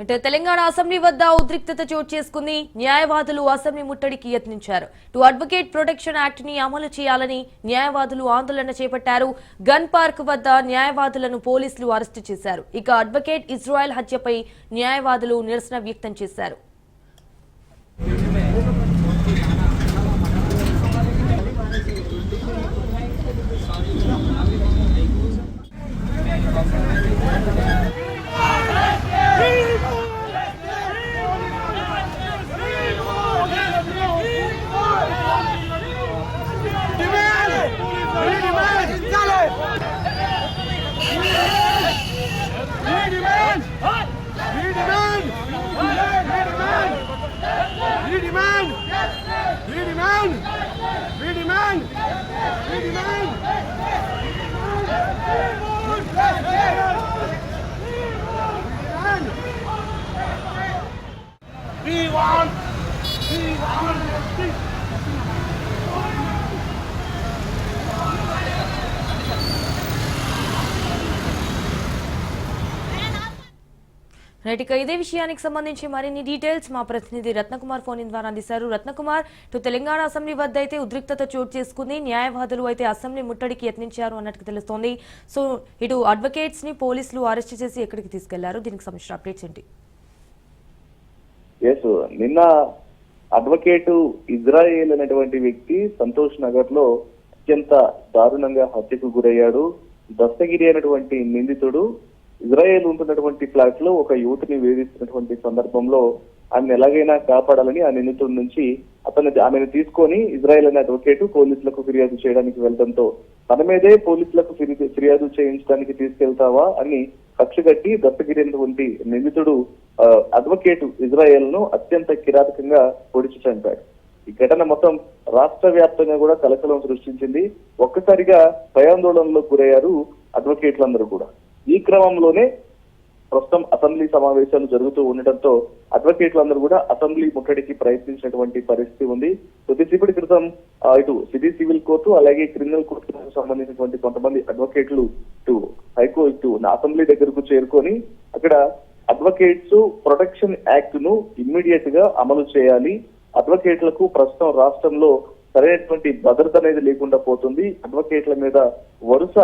అంటే తెలంగాణ అసెంబ్లీ వద్ద ఉద్రిక్తత చోటు చేసుకుంది. న్యాయవాదులు అసెంబ్లీ ముట్టడికి యత్నించారు. టు అడ్వకేట్ ప్రొటెక్షన్ యాక్ట్ని అమలు చేయాలని న్యాయవాదులు ఆందోళన చేపట్టారు. గన్ పార్క్ వద్ద న్యాయవాదులను పోలీసులు అరెస్టు చేశారు. ఇక అడ్వకేట్ ఇజ్రాయెల్ హత్యపై న్యాయవాదులు నిరసన వ్యక్తం చేశారు. demand! We demand! We demand! We demand! We demand! We demand! We demand! We want! We want! Right ఇక ఇదే విషయానికి సంబంధించి మరిన్ని డీటెయిల్స్ మా ప్రతినిధి రత్నకుమార్ ఫోన్ ఇన్ ద్వారా అందిస్తారు. రత్నకుమార్ ఇటు తెలంగాణ అసెంబ్లీ వద్ద అయితే ఉద్రిక్తత చోటు చేసుకుంది. న్యాయవాదులు అయితే అసెంబ్లీ ముట్టడికి యత్నించారు అన్నట్టు తెలుస్తోంది. సో ఇటు అడ్వకేట్స్ని పోలీసులు అరెస్ట్ చేసి ఎక్కడికి తీసుకెళ్ళారు? దీనికి సంబంధించిన అప్డేట్స్ ఏంటి? నిన్న అడ్వకేట్ ఇజ్రాయేల్ అనేటువంటి వ్యక్తి సంతోష్ నగర్లో అత్యంత దారుణంగా హత్యకు గురయ్యాడు. దస్తగిరి అనేటువంటి నిందితుడు ఇజ్రాయెల్ ఉంటున్నటువంటి ఫ్లాట్లో ఒక యువతిని వేధిస్తున్నటువంటి సందర్భంలో ఆమెను ఎలాగైనా కాపాడాలని ఆ నిందితుడి నుంచి అతను ఆమెను తీసుకొని ఇజ్రాయెల్ అనే అడ్వకేట్ పోలీసులకు ఫిర్యాదు చేయడానికి వెళ్ళడంతో తన మీదే పోలీసులకు ఫిర్యాదు- ఫిర్యాదు చేయించడానికి తీసుకెళ్తావా అని కక్ష కట్టి దత్తగిరినటువంటి నిందితుడు అడ్వకేట్ ఇజ్రాయెల్ను అత్యంత కిరాతకంగా పొడిచి చంపాడు. ఈ ఘటన మొత్తం రాష్ట్ర వ్యాప్తంగా కూడా కలకలం సృష్టించింది. ఒక్కసారిగా భయాందోళనలో గురయ్యారు అడ్వకేట్లందరూ కూడా. ఈ క్రమంలోనే ప్రస్తుతం అసెంబ్లీ సమావేశాలు జరుగుతూ ఉండటంతో అడ్వకేట్లందరూ కూడా అసెంబ్లీ ముట్టడికి ప్రయత్నించినటువంటి పరిస్థితి ఉంది. కొద్దిసేపటి క్రితం ఇటు సిటీ సివిల్ కోర్టు అలాగే క్రిమినల్ కోర్టుకు సంబంధించినటువంటి కొంతమంది అడ్వకేట్లు ఇటు హైకోర్టు ఇటు అసెంబ్లీ దగ్గరకు చేరుకొని అక్కడ అడ్వకేట్స్ ప్రొటెక్షన్ యాక్ట్ను ఇమ్మీడియట్గా అమలు చేయాలి. అడ్వకేట్లకు ప్రస్తుతం రాష్ట్రంలో సరైనటువంటి భద్రత అనేది లేకుండా పోతుంది. అడ్వకేట్ల మీద వరుస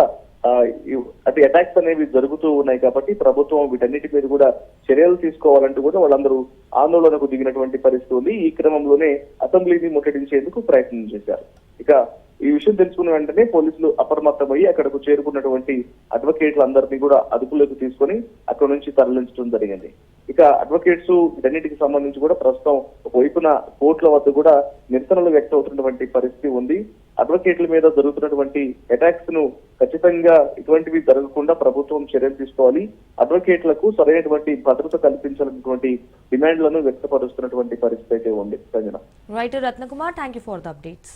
అంటే అటాక్స్ అనేవి జరుగుతూ ఉన్నాయి కాబట్టి ప్రభుత్వం వీటన్నిటి మీద కూడా చర్యలు తీసుకోవాలంటూ కూడా వాళ్ళందరూ ఆందోళనకు దిగినటువంటి పరిస్థితి ఉంది. ఈ క్రమంలోనే అసెంబ్లీని ముట్టడించేందుకు ప్రయత్నం చేశారు. ఇక ఈ విషయం తెలుసుకున్న వెంటనే పోలీసులు అప్రమత్తమయ్యి అక్కడకు చేరుకున్నటువంటి అడ్వకేట్లందరినీ కూడా అదుపులోకి తీసుకొని అక్కడ నుంచి తరలించడం జరిగింది. ఇక అడ్వకేట్స్ వీటన్నిటికి సంబంధించి కూడా ప్రస్తుతం ఒకవైపున కోర్టుల వద్ద కూడా నిరసనలు వ్యక్తమవుతున్నటువంటి పరిస్థితి ఉంది. అడ్వకేట్ల మీద జరుగుతున్నటువంటి అటాక్స్ను ఖచ్చితంగా ఇటువంటివి జరగకుండా ప్రభుత్వం చర్యలు తీసుకోవాలి. అడ్వకేట్లకు సరైనటువంటి భద్రత కల్పించాలన్నటువంటి డిమాండ్లను వ్యక్తపరుస్తున్నటువంటి పరిస్థితి అయితే ఉంది. Sanjana right Ratnakumar thank you for the updates